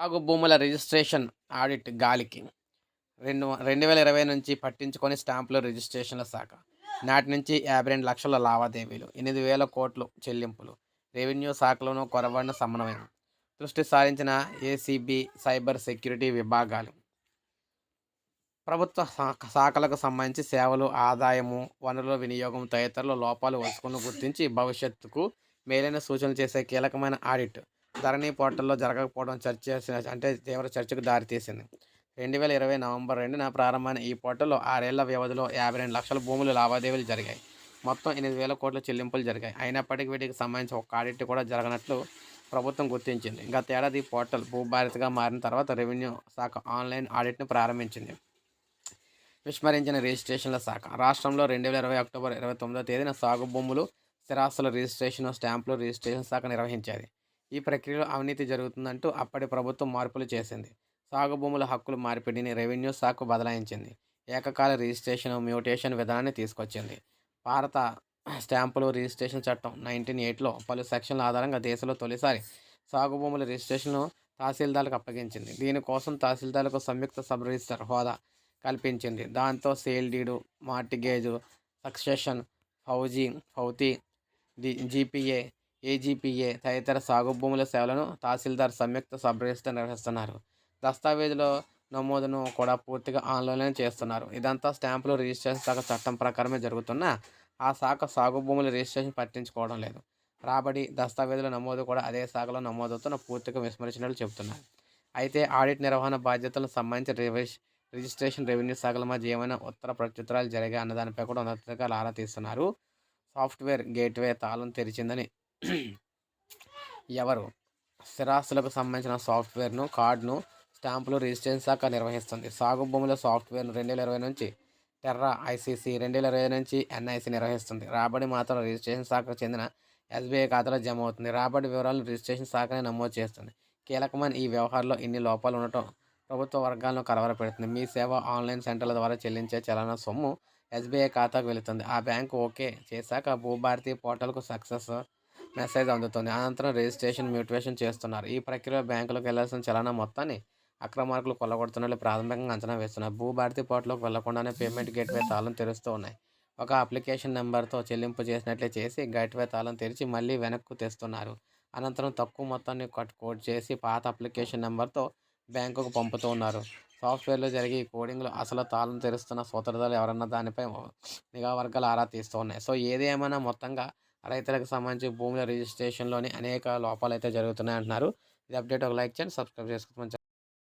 సాగు భూముల registration audit గాలికి రెండు రెండు వేల ఇరవై నుంచి పట్టించుకొని స్టాంపుల రిజిస్ట్రేషన్ల శాఖ. నాటి నుంచి యాభై రెండు లక్షల లావాదేవీలు ఎనిమిది వేల కోట్లు చెల్లింపులు. రెవెన్యూ శాఖలోనూ కొరబడిన సమన్వయం. దృష్టి సారించిన ఏసీబీ సైబర్ సెక్యూరిటీ విభాగాలు. ప్రభుత్వ శాఖ- శాఖలకు సంబంధించి సేవలు ఆదాయము వనరుల వినియోగం తదితరుల లోపాలు వస్తువులను గుర్తించి భవిష్యత్తుకు మేలైన సూచనలు చేసే కీలకమైన ఆడిట్. ధరణి పోర్టల్లో జరగకపోవడం చర్చ అంటే తీవ్ర చర్చకు దారితీసింది రెండు వేల ఇరవై నవంబర్ రెండున ప్రారంభమైన ఈ పోర్టల్లో ఆరేళ్ళ వ్యవధిలో యాభై రెండు లక్షల భూములు లావాదేవీలు జరిగాయి. మొత్తం ఎనిమిది వేల కోట్ల చెల్లింపులు జరిగాయి. అయినప్పటికీ వీటికి సంబంధించి ఒక ఆడిట్ కూడా జరగనట్లు ప్రభుత్వం గుర్తించింది. గత ఏడాది పోర్టల్ భూభారతిగా మారిన తర్వాత రెవెన్యూ శాఖ ఆన్లైన్ ఆడిట్ను ప్రారంభించింది. విస్మరించిన రిజిస్ట్రేషన్ల శాఖ. రాష్ట్రంలో రెండు వేల ఇరవై అక్టోబర్ ఇరవై తొమ్మిదో తేదీన సాగు భూములు స్థిరాస్తుల రిజిస్ట్రేషన్ స్టాంపులు రిజిస్ట్రేషన్ శాఖ నిర్వహించేది. ఈ ప్రక్రియలో అవినీతి జరుగుతుందంటూ అప్పటి ప్రభుత్వం మార్పులు చేసింది. సాగు భూముల హక్కుల మార్పిడిని రెవెన్యూ శాఖకు బదలాయించింది. ఏకకాల రిజిస్ట్రేషన్ మ్యూటేషన్ విధానాన్ని తీసుకొచ్చింది. భారత స్టాంపులు రిజిస్ట్రేషన్ చట్టం నైన్టీన్ ఎయిట్లో పలు సెక్షన్ల ఆధారంగా దేశంలో తొలిసారి సాగు భూముల రిజిస్ట్రేషన్ను తహసీల్దార్లకు అప్పగించింది. దీనికోసం తహసీల్దార్లకు సంయుక్త సబ్ రిజిస్టర్ హోదా కల్పించింది. దాంతో సేల్ డీడు మార్టిగేజు సక్సెషన్ ఫౌజీ ఫౌతి జీపీఏ ఏజీపీఏ తదితర సాగు భూముల సేవలను తహసీల్దార్ సంయుక్త సబ్రిజిస్టర్ నిర్వహిస్తున్నారు. దస్తావేజులో నమోదును కూడా పూర్తిగా ఆన్లైన్లో చేస్తున్నారు. ఇదంతా స్టాంపులు రిజిస్ట్రేషన్ శాఖ చట్టం ప్రకారమే జరుగుతున్నా ఆ శాఖ సాగు భూముల రిజిస్ట్రేషన్ పట్టించుకోవడం లేదు. రాబడి దస్తావేజుల నమోదు కూడా అదే శాఖలో నమోదవుతున్న పూర్తిగా విస్మరించినట్లు చెబుతున్నారు. అయితే ఆడిట్ నిర్వహణ బాధ్యతలకు సంబంధించి రివిజ్ రిజిస్ట్రేషన్ రెవెన్యూ శాఖల మధ్య ఏమైనా ఉత్తర ప్రత్యుత్తరాలు జరిగాయి అన్న దానిపై కూడా ఉన్నతంగా ఆరా తీస్తున్నారు. సాఫ్ట్వేర్ గేట్వే తాళం తెరిచిందని ఎవరు? స్థిరాస్తులకు సంబంధించిన సాఫ్ట్వేర్ను కార్డును స్టాంపులు రిజిస్ట్రేషన్ శాఖ నిర్వహిస్తుంది. సాగు భూముల సాఫ్ట్వేర్ను రెండు వేల ఇరవై నుంచి టెర్రా ఐసీసీ రెండు వేల ఇరవై నుంచి ఎన్ఐసి నిర్వహిస్తుంది. రాబడి మాత్రం రిజిస్ట్రేషన్ శాఖకు చెందిన ఎస్బీఐ ఖాతాలో జమ అవుతుంది రాబడి వివరాలను రిజిస్ట్రేషన్ శాఖనే నమోదు చేస్తుంది. కీలకమైన ఈ వ్యవహారంలో ఇన్ని లోపాలు ఉండటం ప్రభుత్వ వర్గాలను కలవరపెడుతుంది. మీ సేవ ఆన్లైన్ సెంటర్ల ద్వారా చెల్లించే చలన సొమ్ము ఎస్బీఐ ఖాతాకు వెళుతుంది. ఆ బ్యాంకు ఓకే చేశాక భూభారతి పోర్టల్కు సక్సెస్ మెసేజ్ అందుతుంది. అనంతరం రిజిస్ట్రేషన్ మ్యూటివేషన్ చేస్తున్నారు. ఈ ప్రక్రియలో బ్యాంకులకు వెళ్ళాల్సిన చలన మొత్తాన్ని అక్రమార్కులు కొల్లగొడుతున్నట్లు ప్రాథమికంగా అంచనా వేస్తున్నారు. భూభారతి పోర్టల్కి వెళ్ళకుండానే పేమెంట్ గేట్వే తాళం తెరుస్తూ ఉన్నాయి. ఒక అప్లికేషన్ నెంబర్తో చెల్లింపు చేసినట్లే చేసి గేట్వే తాళం తెరిచి మళ్ళీ వెనక్కు తెస్తున్నారు. అనంతరం తక్కువ మొత్తాన్ని కట్ కోడ్ చేసి పాత అప్లికేషన్ నెంబర్తో బ్యాంకుకు పంపుతూ ఉన్నారు. సాఫ్ట్వేర్లో జరిగే ఈ కోడింగ్లో అసలు తాళం తెరుస్తున్న సూత్రధారులు ఎవరన్నా దానిపై నిఘా వర్గాలు ఆరా తీస్తూ ఉన్నాయి. సో ఏది ఏమైనా మొత్తంగా రైతులకు సంబంధించి భూముల రిజిస్ట్రేషన్లోని అనేక లోపాలు అయితే జరుగుతున్నాయి అంటున్నారు ఇది అప్డేట్ ఒక లైక్ చేయండి సబ్స్క్రైబ్ చేసుకోమని